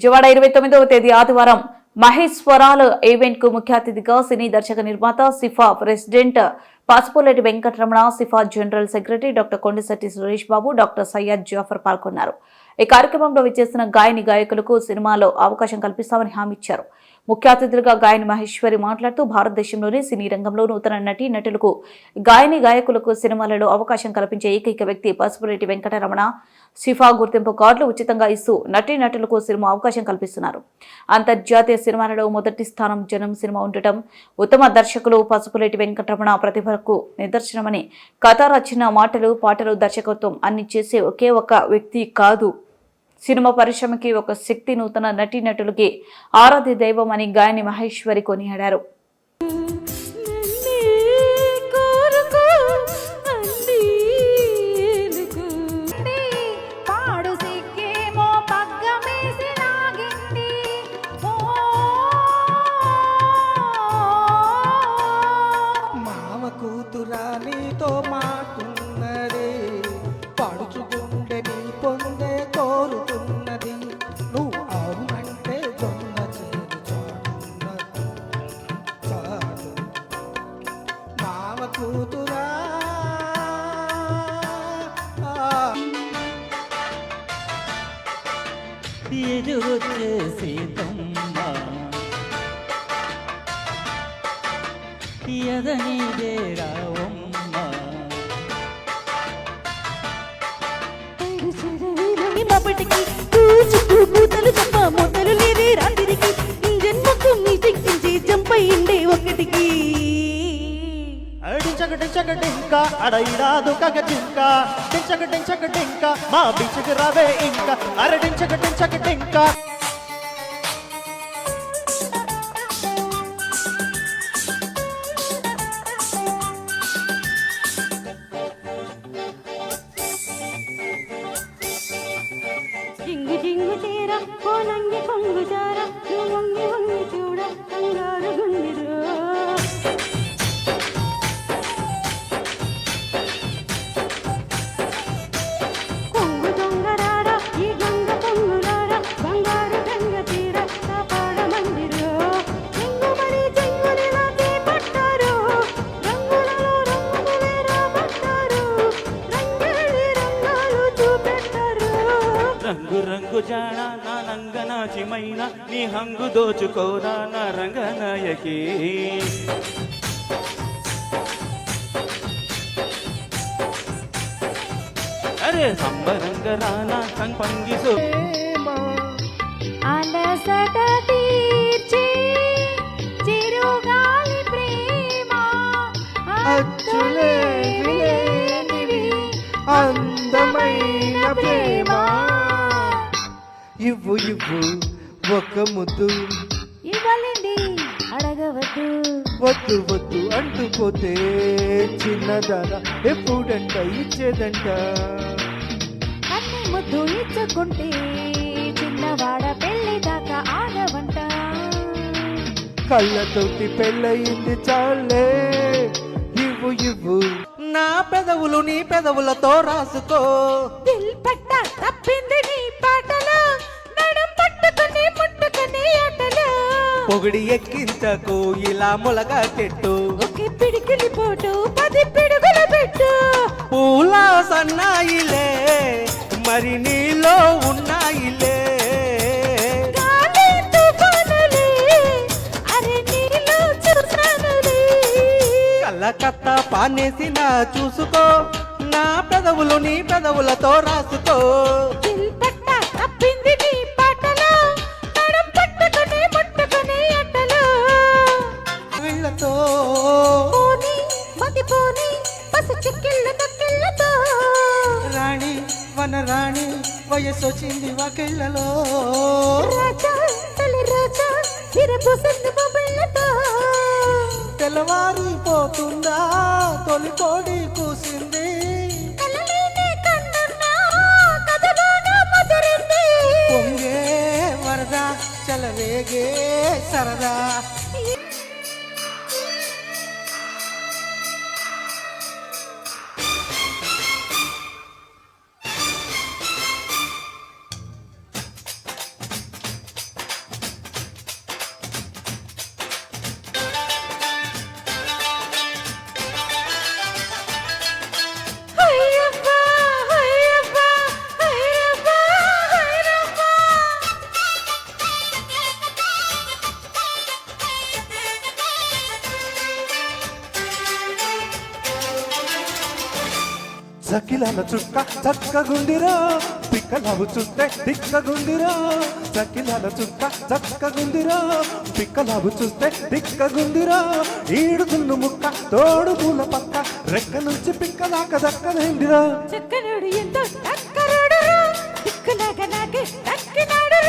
విజయవాడ ఇరవై తొమ్మిదవ తేదీ ఆదివారం మహేశ్వరాల ఈవెంట్కు ముఖ్య అతిథిగా సినీ దర్శక నిర్మాత CIFA president Pasupuleti Venkataramana CIFA general secretary doctor Kondisetti Suresh Babu doctor Syed Jafar పాల్గొన్నారు. ఈ కార్యక్రమంలో విచ్చేసిన గాయని గాయకులకు సినిమాలో అవకాశం కల్పిస్తామని హామీ ఇచ్చారు. ముఖ్య అతిథులుగా గాయని మహేశ్వరి మాట్లాడుతూ భారతదేశంలోని సినీ రంగంలో నూతన నటి నటులకు గాయని గాయకులకు సినిమాలలో అవకాశం కల్పించే ఏకైక వ్యక్తి పసుపురెడ్డి వెంకటరమణ. సిఫా గుర్తింపు కార్డులు ఉచితంగా ఇస్తూ నటి నటులకు సినిమా అవకాశం కల్పిస్తున్నారు. అంతర్జాతీయ సినిమాలలో మొదటి స్థానం జనం సినిమా ఉండటం ఉత్తమ దర్శకులు పసుపులేటి వెంకటరమణ ప్రతిభకు నిదర్శనమని కథ రచన మాటలు పాటలు దర్శకత్వం అన్ని చేసే ఒకే ఒక వ్యక్తి కాదు. సినిమా పరిశ్రమకి ఒక శక్తి నూతన నటీనటులకి ఆరాధ్య దైవం అని గాయని మహేశ్వరి కొనియాడారు. మావ కోరుకో మా ఎదురొచ్చే సీతమ్మ ఎదనిదే రావమ్మ చెడవిలోని అడించగడించగడింక అడయిరాదు కగజింక డించగడించగడింక మా బీచ్కి రావే ఇంకా. అరడించగడించగడింక జింగు జింగు చీర కోనంగి కొంగు చార నువ్వు వంగి వంగి రంగు రంగు జాణ నా నంగనాచిమైన నీ హంగు దోచుకోరా నా రంగనాయకి. అరే సంబరంగ రానా సంపంగిసు అలసట తీర్చి చిరుగాలి ప్రేమ. అచ్చులే విలేనివి ఇవ్వు ఇవ్వు ఒక ముద్దు. ఇవ్వలేండి అడగవద్దు. వద్దు వద్దు అంటుపోతే చిన్నదాన ఎప్పుడంట ఇచ్చేదంట. అన్ని ముద్దు ఇచ్చుకుంటే చిన్నవాడ పెళ్ళి దాకా ఆగవంట. కళ్ళతోటి పెళ్ళయింది చాలే. ఇవ్వు ఇవ్వు. నా పెదవులు నీ పెదవులతో రాసుకో. దిల్ పట్ట తప్పింది నీ పొగిడి ఎక్కించకు ఇలా మొలగా చెట్టు. ఒకే పిడికిలి పోటు పది పిడుగులు పెట్టు. పూల సన్నాయిలే మరి నీలో ఉన్నాయిలే. కళ్ళకత్త పానేసిన చూసుకో నా పెదవులు నీ పెదవులతో రాసుకో. వయసు వచ్చింది వాకిళ్ళలో. తెల్లవారిపోతుందా తొలి కోడి కూసింది. పొంగే వరద చలవేగే సరదా సకిలాల చుక్క చక్కగుందిరా. పిక్కలవు చూస్తే దిక్కగుందిరా. సకిలాల చుక్క చక్కగుందిరా. పిక్కలవు చూస్తే దిక్కగుందిరా. ఈడుతున్న ముక్క తోడు పూల పక్క రెక్క నుంచి పిక్కలాక దాకా చక్కనుడు ఎంతో చక్కరుడు దిక్కులాగా నాకే దక్కినాడు